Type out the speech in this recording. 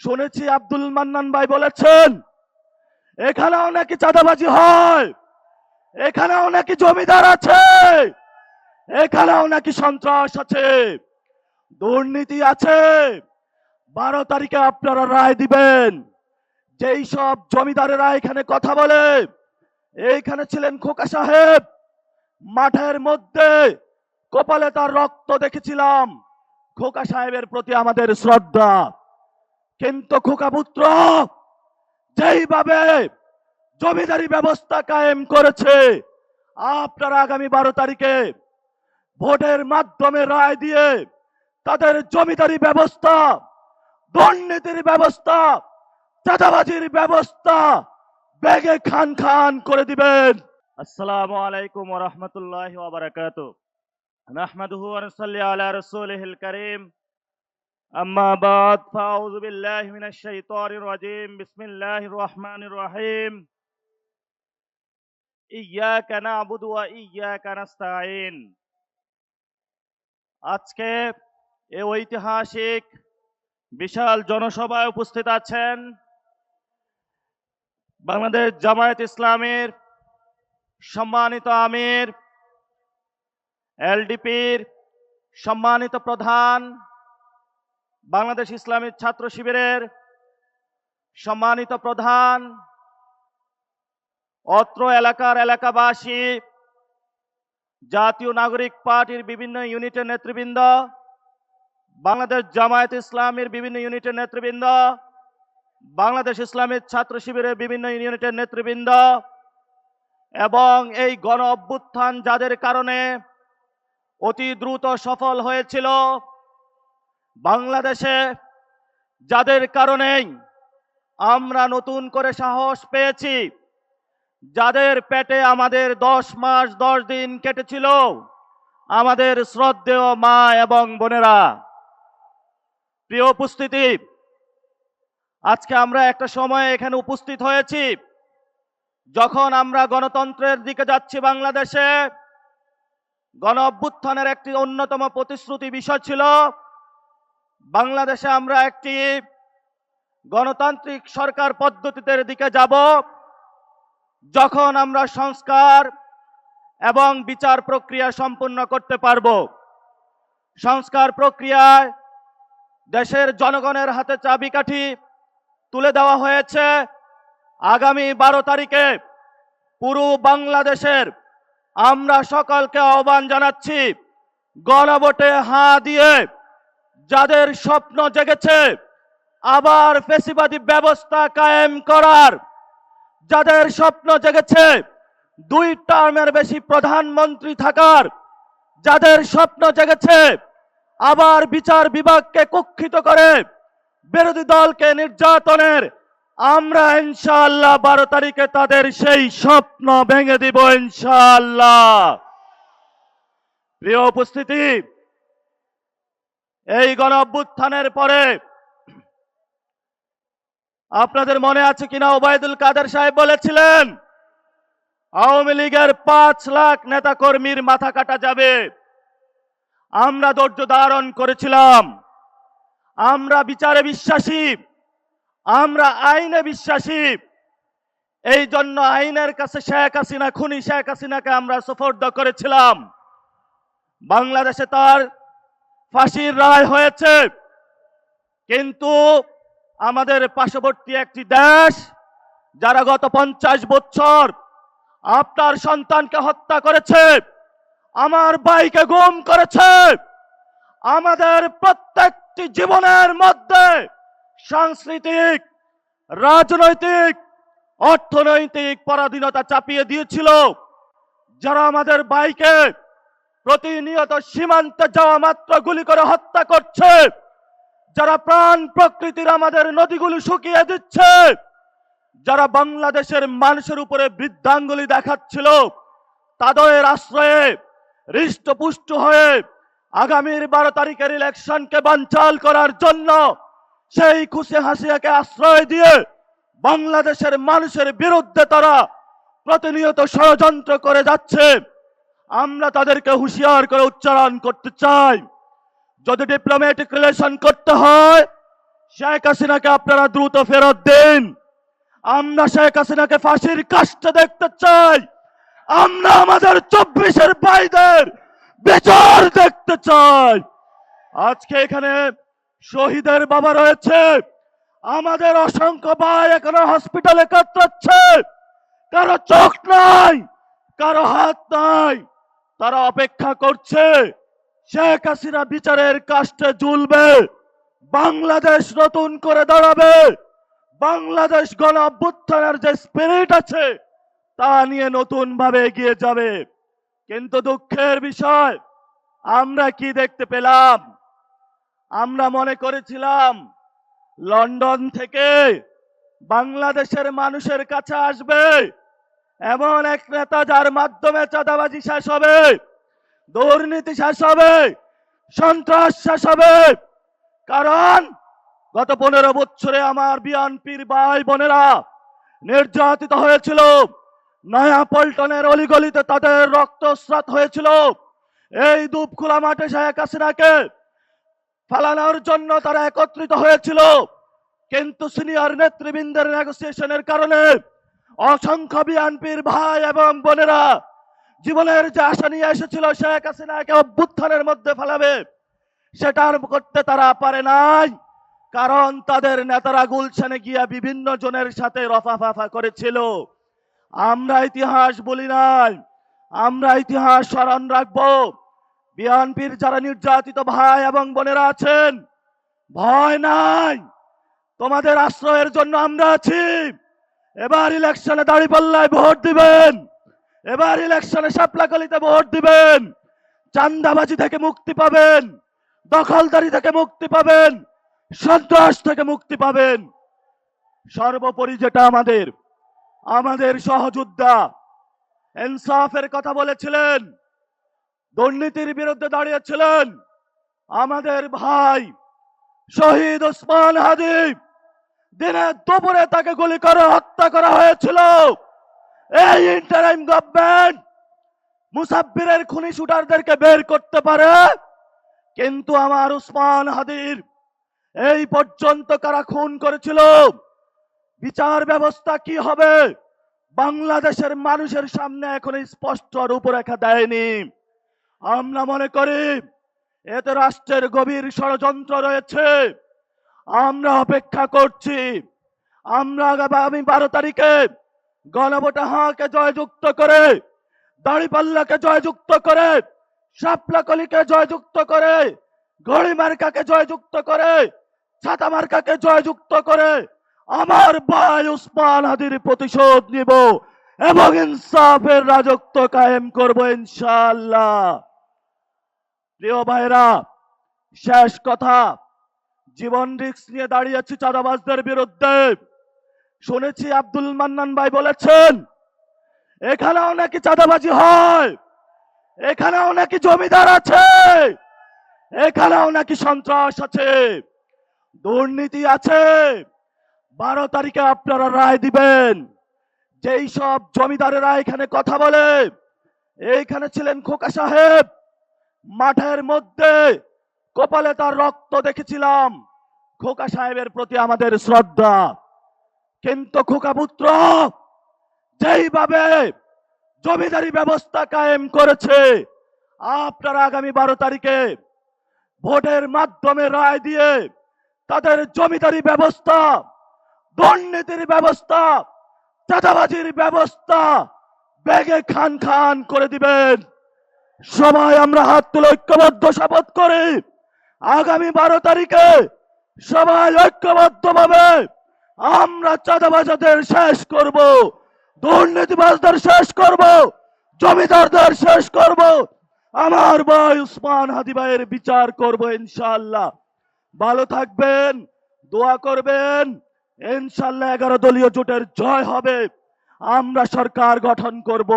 শুনেছি আব্দুল মান্নান ভাই বলেছেন, এখানেও নাকি চাঁদাবাজি হয়, এখানেও নাকি জমিদার আছে, এখানেও নাকি সন্ত্রাস আছে, দুর্নীতি আছে। বারো তারিখে আপনারা রায় দিবেন, যেই সব জমিদারেরা এখানে কথা বলে, এইখানে ছিলেন খোকা সাহেব, মাঠের মধ্যে কপালে তার রক্ত দেখেছিলাম, খোকা সাহেবের প্রতি আমাদের শ্রদ্ধা। কিন্তু খোকা পুত্র যেইভাবে জমিদারি ব্যবস্থা কায়েম করেছে, আপনারা আগামী বারো তারিখে ভোটের মাধ্যমে রায় দিয়ে তাদের জমিদারি ব্যবস্থা, দুর্নীতির ব্যবস্থা, চাঁদাবাজির ব্যবস্থা ব্যাগে খান খান করে দিবেন। আসসালামু আলাইকুম রাহমাতুল্লাহি ওয়া বারাকাতুহু। নাহমাদুহু ওয়া নুসাল্লি আলা আম্মা বাদ ফাউযু বিল্লাহি মিনাশ শাইতানির রাজীম বিসমিল্লাহির রহমানির রহিম ইয়াকা না'বুদু ওয়া ইয়াকা নাস্তাঈন আজকে এই ঐতিহাসিক বিশাল জনসভায় উপস্থিত আছেন বাংলাদেশ জামায়াত ইসলামের সম্মানিত আমির, এলডিপির সম্মানিত প্রধান বাংলাদেশ ইসলামী ছাত্র শিবিরের সম্মানিত প্রধান, অত্র এলাকার এলাকাবাসী, জাতীয় নাগরিক পার্টির বিভিন্ন ইউনিটের নেতৃবৃন্দ, বাংলাদেশ জামায়াত ইসলামের বিভিন্ন ইউনিটের নেতৃবৃন্দ, বাংলাদেশ ইসলামের ছাত্র শিবিরের বিভিন্ন ইউনিটের নেতৃবৃন্দ এবং এই গণ অভ্যুত্থান যাদের কারণে অতি দ্রুত সফল হয়েছিল বাংলাদেশে যাদের কারণেই আমরা নতুন করে সাহস পেয়েছি, যাদের পেটে আমাদের দশ মাস, দশ দিন কেটেছিল, আমাদের শ্রদ্ধেয় মা এবং বোনেরা, প্রিয় উপস্থিতি, আজকে আমরা একটা সময় এখানে উপস্থিত হয়েছি, যখন আমরা গণতন্ত্রের দিকে যাচ্ছি বাংলাদেশে গণ অভ্যুত্থানের একটি অন্যতম প্রতিশ্রুতি বিষয় ছিল বাংলাদেশে আমরা একটি গণতান্ত্রিক সরকার পদ্ধতিতে দিকে যাব, যখন আমরা সংস্কার এবং বিচার প্রক্রিয়া সম্পূর্ণ করতে পারব। সংস্কার প্রক্রিয়ায় দেশের জনগণের হাতে চাবিকাঠি তুলে দেওয়া হয়েছে। আগামী বারো তারিখে পুরো বাংলাদেশের আমরা সকলকে আহ্বান জানাচ্ছি, গণভোটে হাঁ দিয়ে যাদের স্বপ্ন জেগেছে, আবার ফেসিবাদী ব্যবস্থা কায়েম করার। যাদের স্বপ্ন জেগেছে, দুই টার্মের বেশি প্রধানমন্ত্রী থাকার। যাদের স্বপ্ন জেগেছে, আবার বিচার বিভাগকে কুক্ষিত করে বিরোধী দলকে নির্যাতনের। আমরা ইনশাআল্লাহ বারো তারিখে তাদের সেই স্বপ্ন ভেঙে দিব ইনশাআল্লাহ। প্রিয় উপস্থিতি এই গণ অভ্যুত্থানের পরে আপনাদের মনে আছে কিনা ওবায়দুল কাদের সাহেব বলেছিলেন, আওয়ামী লীগের পাঁচ লাখ নেতা কর্মীর মাথা কাটা যাবে। আমরা ধৈর্য ধারণ করেছিলাম। আমরা বিচারে বিশ্বাসী। আমরা আইনে বিশ্বাসী। এই জন্য আইনের কাছে শেখ হাসিনা, খুনি শেখ হাসিনাকে আমরা সুফর্দ করেছিলাম। বাংলাদেশে তার ফাঁসির রায় হয়েছে। কিন্তু আমাদের পার্শ্ববর্তী একটি দেশ, যারা গত পঞ্চাশ বছর আপনার সন্তানকে হত্যা করেছে, আমার ভাইকে গুম করেছে। আমাদের প্রত্যেকটি জীবনের মধ্যে সাংস্কৃতিক, রাজনৈতিক, অর্থনৈতিক পরাধীনতা চাপিয়ে দিয়েছিল। যারা আমাদের ভাইকে প্রতিনিয়ত সীমান্তে যাওয়া মাত্র গুলি করে হত্যা করছে। যারা প্রাণ প্রকৃতির আমাদের নদীগুলি শুকিয়ে দিচ্ছে, যারা বাংলাদেশের মানুষের উপরে বৃদ্ধাঙ্গুলি দেখাচ্ছিল, তাদের আশ্রয়ে হৃষ্টপুষ্ট হয়ে আগামীর বারো তারিখের ইলেকশনকে বানচাল করার জন্য সেই খুশি হাসিয়াকে আশ্রয় দিয়ে বাংলাদেশের মানুষের বিরুদ্ধে তারা প্রতিনিয়ত ষড়যন্ত্র করে যাচ্ছে। আমরা তাদেরকে হুঁশিয়ার করে উচ্চারণ করতে চাই। যদি ডিপ্লোম্যাটিক রিলেশন করতে হয়, শেখ হাসিনাকে আপনারা দ্রুত ফেরত দিন। আমরা শেখ হাসিনাকে ফাঁসির কাজটা দেখতে চাই। আমরা আমাদের চব্বিশের ভাইদের বিচার দেখতে চাই। আজকে এখানে শহীদের বাবা রয়েছে। আমাদের অসংখ্য ভাই এখানে হসপিটালে কাতরাচ্ছে। কারও চোখ নাই, কারও হাত নাই। তারা অপেক্ষা করছে। শেখ হাসিনা বিচারের কাষ্টে ঝুলবে। বাংলাদেশ নতুন করে দাঁড়াবে। বাংলাদেশ গণ অভ্যুত্থানের যে স্পিরিট আছে, তা নিয়ে নতুন ভাবে এগিয়ে যাবে। কিন্তু দুঃখের বিষয়, আমরা কি দেখতে পেলাম? আমরা মনে করেছিলাম, লন্ডন থেকে বাংলাদেশের মানুষের কাছে আসবে। এমন এক নেতা যার মাধ্যমে চাঁদাবাজি শেষ হবে, দুর্নীতি শেষ হবে, সন্ত্রাস শেষ হবে। কারণ গত পনেরো বছরে আমার বিএনপির ভাই বোনেরা নির্যাতিত হয়েছিল, নয়া পল্টনের অলিগলিতে তাদের রক্তস্রাত হয়েছিল। এই দুপ খোলা মাঠে শেখ হাসিনাকে ফালানোর জন্য তারা একত্রিত হয়েছিল, কিন্তু সিনিয়র নেতৃবৃন্দের নেগোসিয়েশনের কারণে অসংখ্য বিএনপির ভাই এবং বোনেরা, জীবনের যে আশা নিয়ে এসেছিল শেখ হাসিনাকে অভ্যুত্থানের মধ্যে ফেলাবে সেটার করতে তারা পারে নাই। কারণ তাদের নেতারা গুলশানে গিয়া বিভিন্ন জনের সাথে রফাফাফা করেছিল। আমরা ইতিহাস বলি নাই, আমরা ইতিহাস স্মরণ রাখব। বিএনপির যারা নির্যাতিত ভাই এবং বোনেরা আছেন, ভয় নাই। তোমাদের আশ্রয়ের জন্য আমরা আছি। এবার ইলেকশনে দাঁড়িপাল্লায় ভোট দিবেন। এবার ইলেকশনে সাপলাকলিতে ভোট দিবেন। চান্দাবাজি থেকে মুক্তি পাবেন। দখলদারি থেকে মুক্তি পাবেন। সন্ত্রাস থেকে মুক্তি পাবেন। সর্বোপরি যেটা আমাদের আমাদের সহযোদ্ধা ইনসাফের কথা বলেছিলেন, দুর্নীতির বিরুদ্ধে দাঁড়িয়েছিলেন আমাদের ভাই শহীদ ওসমান হাদিব দিনে দুপুরে তাকে গুলি করে হত্যা করা হয়েছিল। এই ইন্টারাইম গভর্নমেন্ট মুসাব্বিরের খুনি শুটারদেরকে বের করতে পারে। কিন্তু আমার উসমান হাদির এই পর্যন্ত কারা খুন করেছিল? বিচার ব্যবস্থা কি হবে? বাংলাদেশের মানুষের সামনে এখন স্পষ্ট রূপরেখা দেয়নি। আমরা মনে করি, এতে রাষ্ট্রের গভীর ষড়যন্ত্র রয়েছে। আমরা অপেক্ষা করছি। আমরা আগামী বারো তারিখে গণভোটে হাঁকে জয়যুক্ত করে, দাড়িপাল্লাকে জয়যুক্ত করে, শাপলাকলিকে জয়যুক্ত করে ঘড়ি মার্কাকে জয়যুক্ত করে ছাতা মার্কাকে জয়যুক্ত করে, আমার ভাই উসমান হাদির প্রতিশোধ নিব এবং ইনসাফের রাজত্ব কায়েম করব ইনশাআল্লাহ। প্রিয় ভাইরা, শেষ কথা। জীবন রিক্স নিয়ে দাঁড়িয়েছি চাঁদাবাজদের বিরুদ্ধে। শুনেছি আব্দুল মান্নান ভাই বলেছেন, এখানেও নাকি চাঁদাবাজি হয়, এখানেও নাকি জমিদার আছে, এখানেও নাকি সন্ত্রাস আছে, দুর্নীতি আছে। বারো তারিখে আপনারা রায় দিবেন। যেই সব জমিদারেরা এখানে কথা বলে, এইখানে ছিলেন খোকা সাহেব। মাঠের মধ্যে কপালে তার রক্ত দেখেছিলাম। খোকা সাহেবের প্রতি আমাদের শ্রদ্ধা। কিন্তু খোকা পুত্র, যেইভাবে জমিদারি ব্যবস্থা কায়েম করেছে, আপনারা আগামী বারো তারিখে ভোটের মাধ্যমে রায় দিয়ে তাদের জমিদারি ব্যবস্থা, দুর্নীতির ব্যবস্থা, চাঁদাবাজির ব্যবস্থা ব্যাগে খান খান করে দিবেন। সবাই আমরা হাত তুলে ঐক্যবদ্ধ শপথ করি, আগামী বারো তারিখে সবাই ঐক্যবদ্ধ ভাবে আমরা চাঁদাবাজাদের শেষ করব, দুর্নীতিবাজদের শেষ করব, জমিদারদের শেষ করব। আমার ভাই উসমান হাদি ভাইয়ের বিচার করব ইনশাআল্লাহ। ভালো থাকবেন, দোয়া করবেন, ইনশাআল্লাহ এগারো দলীয় জোটের জয় হবে। আমরা সরকার গঠন করব।